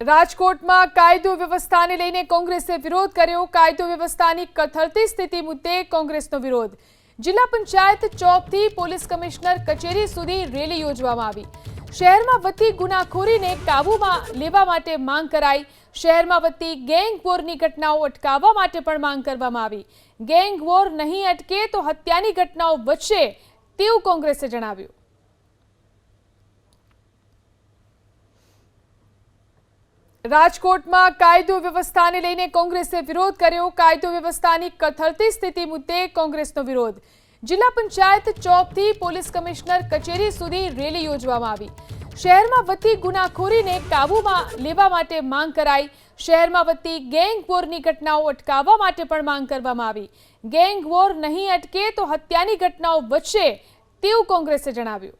રાજકોટમાં કાયદો વ્યવસ્થાને લઈને કોંગ્રેસે વિરોધ કર્યો. કાયદો વ્યવસ્થાની કથળતી સ્થિતિ મુદ્દે કોંગ્રેસનો વિરોધ. જિલ્લા પંચાયત ચોકથી પોલીસ કમિશનર કચેરી સુધી રેલી યોજવામાં આવી. શહેરમાં વધતી ગુનાખોરીને કાબૂમાં લેવા માટે માંગ કરાઈ. શહેરમાં વધતી ગેંગ વોરની ઘટનાઓ અટકાવવા માટે પણ માંગ કરવામાં આવી. ગેંગ વોર નહીં અટકે તો હત્યાની ઘટનાઓ વધશે તેવું કોંગ્રેસે જણાવ્યું. રાજકોટમાં કાયદો વ્યવસ્થાને લઈને કોંગ્રેસે વિરોધ કર્યો. કાયદો વ્યવસ્થાની કથળતી સ્થિતિ મુદ્દે કોંગ્રેસનો વિરોધ. જિલ્લા પંચાયત ચોકથી પોલીસ કમિશનર કચેરી સુધી રેલી યોજવામાં આવી. શહેરમાં વધતી ગુનાખોરીને કાબૂમાં લેવા માટે માંગ કરાઈ. શહેરમાં વધતી ગેંગ વોરની ઘટનાઓ અટકાવવા માટે પણ માંગ કરવામાં આવી. ગેંગ વોર નહીં અટકે તો હત્યાની ઘટનાઓ વધશે તેવું કોંગ્રેસે જણાવ્યું.